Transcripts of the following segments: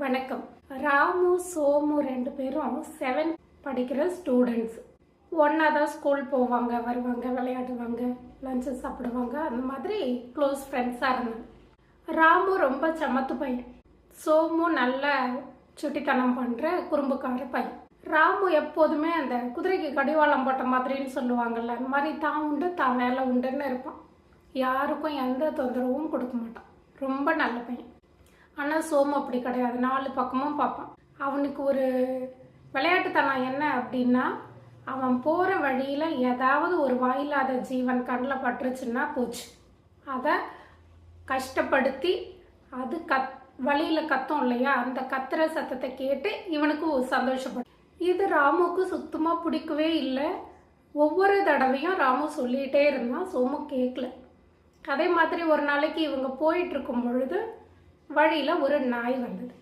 வணக்கம். ராமு சோமு ரெண்டு பேரும் செவன்த் படிக்கிற ஸ்டூடெண்ட்ஸ் ஒன்றா தான் ஸ்கூல் போவாங்க வருவாங்க விளையாடுவாங்க லஞ்சு சாப்பிடுவாங்க அந்த மாதிரி க்ளோஸ் ஃப்ரெண்ட்ஸாக இருந்தாங்க. ராமு ரொம்ப சமத்து பையன். சோமு நல்ல சுட்டித்தனம் பண்ணுற குறும்புக்கார பையன். ராமு எப்போதுமே அந்த குதிரைக்கு கடிவாளம் போட்ட மாதிரின்னு சொல்லுவாங்கல்ல அந்த மாதிரி தான் உண்டு தான் வேலை உண்டுன்னு இருப்பான். யாருக்கும் எந்த தொந்தரவும் கொடுக்க மாட்டான். ரொம்ப நல்ல பையன். ஆனால் சோமு அப்படி கிடையாது. நாலு பக்கமும் பார்ப்பான். அவனுக்கு ஒரு விளையாட்டுத்தனம் என்ன அப்படின்னா அவன் போகிற வழியில் ஏதாவது ஒரு வாயில்லாத ஜீவன் கண்ணில் பட்டுருச்சுன்னா போச்சு. அதை கஷ்டப்படுத்தி அது கத் வழியில் கத்தும் இல்லையா? அந்த கத்துற சத்தத்தை கேட்டு இவனுக்கு சந்தோஷப்படும். இது ராமுக்கு சுத்தமாக பிடிக்கவே இல்லை. ஒவ்வொரு தடவையும் ராமு சொல்லிகிட்டே இருந்தான். சோமு கேட்கல அதே மாதிரி ஒரு நாளைக்கு இவங்க போயிட்டு இருக்கும் பொழுது வழியில் ஒரு நாய் வந்தது.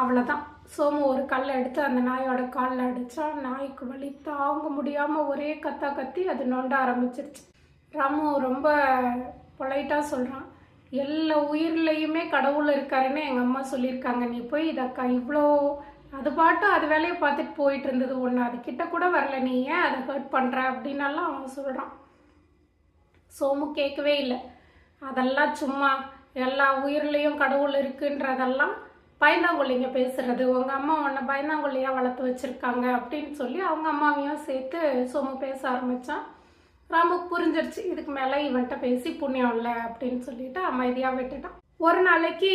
அவ்வளோதான் சோமு ஒரு கல்லை எடுத்து அந்த நாயோட காலில் அடித்தா நாய்க்கு வலி தாங்க முடியாமல் ஒரே கத்தா கத்தி அது நொண்ட ஆரம்பிச்சிருச்சு. ராமு ரொம்ப பொலைட்டாக சொல்கிறான் எல்லா உயிர்லையுமே கடவுள் இருக்காருன்னு எங்கள் அம்மா சொல்லியிருக்காங்க. நீ போய் இதக்கா இவ்வளோ அது பாட்டு அது வேலையை பார்த்துட்டு போயிட்டு இருந்தது. ஒன்று அது கிட்ட கூட வரல. நீ ஏன் அதை ஹர்ட் பண்ணுற அப்படின்னாலாம் அவன் சொல்கிறான் சோமு கேட்கவே இல்லை. அதெல்லாம் சும்மா எல்லா உயிர்லேயும் கடவுள் இருக்குன்றதெல்லாம் பயந்தாங்கொல்லிங்க பேசுறது. உங்கள் அம்மா உன்னை பயந்தாங்கொல்லியாக வளர்த்து வச்சுருக்காங்க அப்படின்னு சொல்லி அவங்க அம்மாவையும் சேர்த்து சோமு பேச ஆரம்பித்தான் ராமுக்கு புரிஞ்சிருச்சு. இதுக்கு மேலே இவன்கிட்ட பேசி புண்ணியம் இல்லை அப்படின்னு சொல்லிட்டு அமைதியாக விட்டுட்டான். ஒரு நாளைக்கு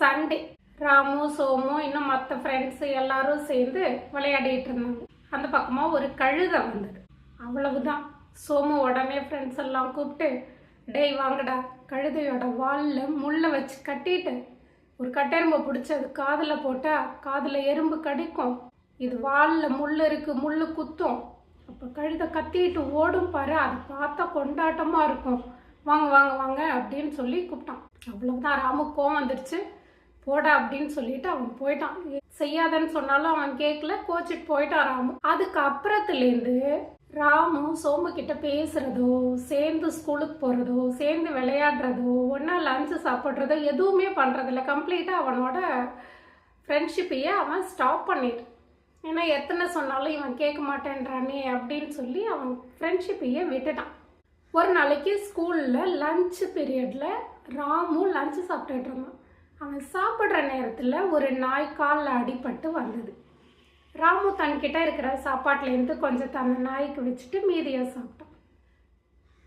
சண்டே ராமு சோமு இன்னும் மற்ற ஃப்ரெண்ட்ஸு எல்லாரும் சேர்ந்து விளையாடிட்டு இருந்தாங்க. அந்த பக்கமாக ஒரு கழுதை வந்தது. அவ்வளவுதான். சோமு உடனே ஃப்ரெண்ட்ஸ் எல்லாம் கூப்பிட்டு டேய் வாங்கடா. கழுதையோட வாலில் முள்ளை வச்சு கட்டிட்டு ஒரு கட்டெரும்பை பிடிச்சி அது காதில் போட்டால் காதில் எறும்பு கடிக்கும். இது வாலில் முள் இருக்கு முள் குத்தும். அப்போ கழுதை கத்திட்டு ஓடும் பாரு அதை பார்த்தா கொண்டாட்டமாக இருக்கும். வாங்க வாங்க வாங்க அப்படின்னு சொல்லி கூப்பிட்டான். அவ்வளோதான் ராமு கோவம் வந்துடுச்சு போடா அப்படின்னு சொல்லிட்டு அவன் போயிட்டான். செய்யாதன்னு சொன்னாலும் அவன் கேட்கல கோச்சிட்டு போயிட்டான் ராமு. அதுக்கு அப்புறத்துலேருந்து ராமும் சோம்பு கிட்ட பேசுறதோ சேர்ந்து ஸ்கூலுக்கு போகிறதோ சேர்ந்து விளையாடுறதோ ஒன்றா லஞ்சு சாப்பிட்றதோ எதுவுமே பண்ணுறதில்ல கம்ப்ளீட்டாக அவனோட ஃப்ரெண்ட்ஷிப்பையே அவன் ஸ்டாப் பண்ணிடு ஏன்னா எத்தனை சொன்னாலும் இவன் கேட்க மாட்டேன்றானே அப்படின்னு சொல்லி அவன் ஃப்ரெண்ட்ஷிப்பையே விட்டுட்டான். ஒரு நாளைக்கு ஸ்கூலில் லஞ்சு பீரியடில் ராமும் லஞ்சு சாப்பிட்டுட்டு இருந்தான். அவன் சாப்பிட்ற நேரத்தில் ஒரு நாய் காலில் அடிபட்டு வந்தது. ராமு தன்கிட்ட இருக்கிற சாப்பாட்லேருந்து கொஞ்சம் அந்த நாய்க்கு வச்சுட்டு மீதியை சாப்பிட்டான்.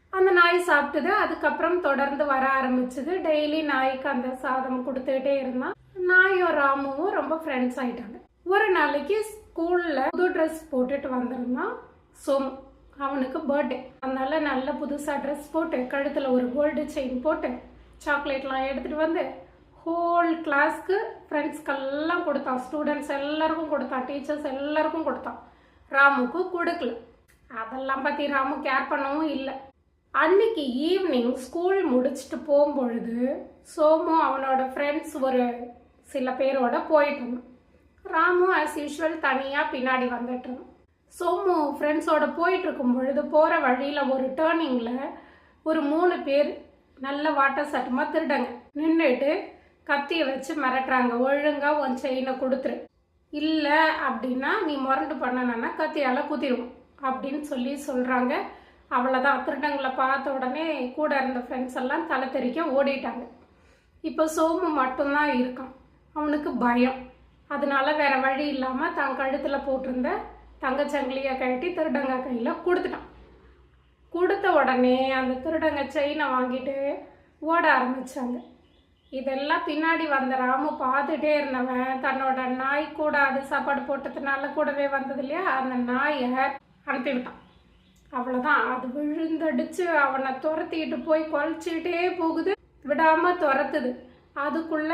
அந்த நாய் சாப்பிட்டது அதுக்கப்புறம் தொடர்ந்து வர ஆரம்பிச்சது. டெய்லி நாய்க்கு அந்த சாதம் கொடுத்துக்கிட்டே இருந்தான். நாயும் ராமுவும் ரொம்ப ஃப்ரெண்ட்ஸ் ஆயிட்டாங்க. ஒரு நாளைக்கு ஸ்கூலில் புது ட்ரெஸ் போட்டுட்டு வந்திருந்தான் சோமு. அவனுக்கு பர்த்டே அதனால நல்ல புதுசாக ட்ரெஸ் போட்டு கழுத்தில் ஒரு கோல்டு செயின் போட்டு சாக்லேட்லாம் எடுத்துகிட்டு வந்து ஹோல் கிளாஸ்க்கு ஃப்ரெண்ட்ஸ்க்கெல்லாம் கொடுத்தான் ஸ்டூடெண்ட்ஸ் எல்லாருக்கும் கொடுத்தான் டீச்சர்ஸ் எல்லாருக்கும் கொடுத்தான் ராமுக்கு கொடுக்கல. அதெல்லாம் பற்றி ராமு கேர் பண்ணவும் இல்லை. அன்னைக்கு ஈவினிங் ஸ்கூல் முடிச்சுட்டு போகும்பொழுது சோமு அவனோட ஃப்ரெண்ட்ஸ் ஒரு சில பேரோட போயிட்டு இருந்தான் ராமு ஆஸ் யூஷுவல் தனியாக பின்னாடி வந்துட்டு இருந்தான் சோமு ஃப்ரெண்ட்ஸோட போயிட்டு இருக்கும் பொழுது போகிற வழியில் ஒரு டேர்னிங்கில் ஒரு மூணு பேர் நல்ல வாட்டர் சட்டமாக திருடங்க. நின்றுட்டு கத்தியை வச்சு மிரட்டுறாங்க. ஒழுங்காக உன் செயினை கொடுத்துரு. இல்லை அப்படின்னா நீ முரண்டு பண்ணனா கத்தியால் குத்திடுவோம் அப்படின்னு சொல்லி சொல்கிறாங்க அவ்வளோதான் திருடங்களை பார்த்த உடனே கூட இருந்த ஃப்ரெண்ட்ஸ் எல்லாம் தலை தெறிக்க ஓடிட்டாங்க. இப்போ சோமு மட்டும்தான் இருக்கான். அவனுக்கு பயம். அதனால வேற வழி இல்லாமல் தன் கழுத்தில் போட்டிருந்த தங்கச்சங்கிலியை கழட்டி திருடங்க கையில் கொடுத்துட்டான். கொடுத்த உடனே அந்த திருடங்க செயினை வாங்கிட்டு ஓட ஆரம்பிச்சாங்க. இதெல்லாம் பின்னாடி வந்த ராமு பார்த்துட்டே இருந்தவன். தன்னோட நாய் கூட அது சாப்பாடு போட்டதுனால கூடவே வந்தது இல்லையா? அந்த நாயை அனுப்பிவிட்டான். அவ்வளோதான் அது விழுந்தடிச்சு அவனை துரத்திக்கிட்டு போய் குலைச்சிக்கிட்டே போகுது. விடாமல் துரத்துது. அதுக்குள்ள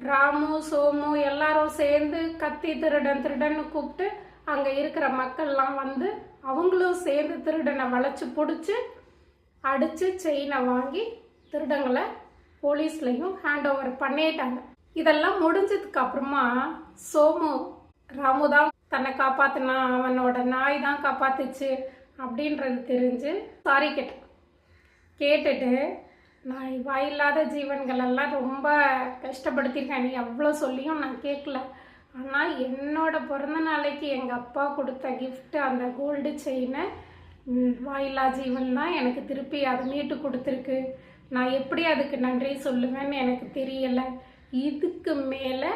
ராமு சோமு எல்லாரும் சேர்ந்து கத்தி திருடன் திருடன்னு கூப்பிட்டு அங்கே இருக்கிற மக்கள்லாம் வந்து அவங்களும் சேர்ந்து திருடனை வளைச்சி பிடிச்சி அடித்து செயினை வாங்கி திருடங்களை போலீஸ்லையும் ஹேண்ட் ஓவர் பண்ணிட்டாங்க. இதெல்லாம் முடிஞ்சதுக்கு அப்புறமா சோமு ராமு தான் தன்னை காப்பாத்தினா அவனோட நாய் தான் காப்பாத்துச்சு அப்படின்றது தெரிஞ்சு சாரி கேட்டான். கேட்டுட்டு நான் வாயில்லாத ஜீவன்களெல்லாம் ரொம்ப கஷ்டப்படுத்தியிருக்கேன். நீ எவ்வளோ சொல்லியும் நான் கேட்கல. ஆனால் என்னோட பிறந்த நாளைக்கு எங்கள் அப்பா கொடுத்த கிஃப்ட் அந்த கோல்டு செயினை வாயில்லா ஜீவன் தான் எனக்கு திருப்பி அதை மீட்டு கொடுத்துருக்கு. நான் எப்படி அதுக்கு நன்றி சொல்லுவேன்னு எனக்கு தெரியலை. இதுக்கு மேலே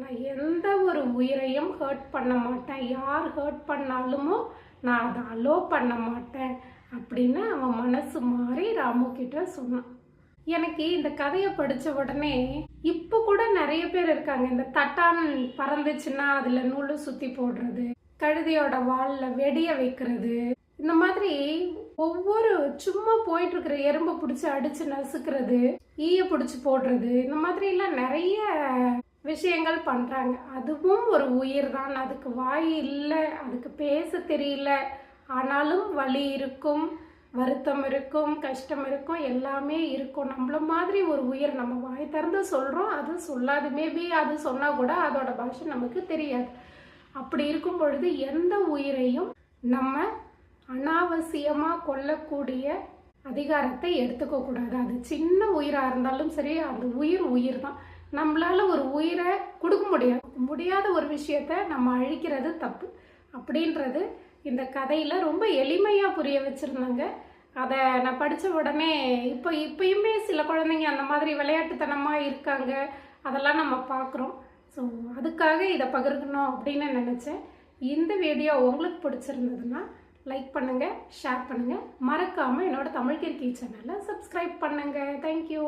நான் எந்த ஒரு உயிரையும் ஹர்ட் பண்ண மாட்டேன். யார் ஹர்ட் பண்ணாலுமோ நான் அதை அலோ பண்ண மாட்டேன் அப்படின்னு அவன் மனசு மாறி ராமு கிட்ட சொன்னான். எனக்கு இந்த கதையை படித்த உடனே இப்போ கூட நிறைய பேர் இருக்காங்க. இந்த தட்டான் பறந்துச்சுன்னா அதில் நூலு சுற்றி போடுறது கழுதையோட வாலில் வெடிய வைக்கிறது இந்த மாதிரி ஒவ்வொரு சும்மா போயிட்டு இருக்கிற எறும்பை பிடிச்சி அடிச்சு நசுக்கிறது ஈய பிடிச்சி போடுறது இந்த மாதிரி எல்லாம் நிறைய விஷயங்கள் பண்ணுறாங்க அதுவும் ஒரு உயிர் தான். அதுக்கு வாய் இல்லை அதுக்கு பேச தெரியல. ஆனாலும் வலி இருக்கும் வருத்தம் இருக்கும் கஷ்டம் இருக்கும் எல்லாமே இருக்கும். நம்மள மாதிரி ஒரு உயிர் நம்ம வாய் திறந்து சொல்கிறோம் அது சொல்லாது. மேபி அது சொன்னால் கூட அதோட பாஷை நமக்கு தெரியாது. அப்படி இருக்கும் பொழுது எந்த உயிரையும் நம்ம அனாவசியமாக கொல்லக்கூடிய அதிகாரத்தை எடுத்துக்க கூடாது. அது சின்ன உயிராக இருந்தாலும் சரி அந்த உயிர் உயிர் தான். நம்மளால ஒரு உயிரை கொடுக்க முடியாது. முடியாத ஒரு விஷயத்த நம்ம அழிக்கிறது தப்பு. அப்படின்றது இந்த கதையில் ரொம்ப எளிமையாக புரிய வச்சுருந்தாங்க. அதை நான் படித்த உடனே இப்போ இப்பயுமே சில குழந்தைங்க அந்த மாதிரி விளையாட்டுத்தனமாக இருக்காங்க. அதெல்லாம் நம்ம பார்க்குறோம் ஸோ அதுக்காக இதை பகிர்க்கணும் அப்படின்னு நினச்சேன். இந்த வீடியோ உங்களுக்கு பிடிச்சிருந்ததுன்னா லைக் பண்ணுங்கள் ஷேர் பண்ணுங்கள் மறக்காமல் என்னோடய தமிழ் கிறுக்கி சேனலை சப்ஸ்கிரைப் பண்ணுங்கள் தேங்க்யூ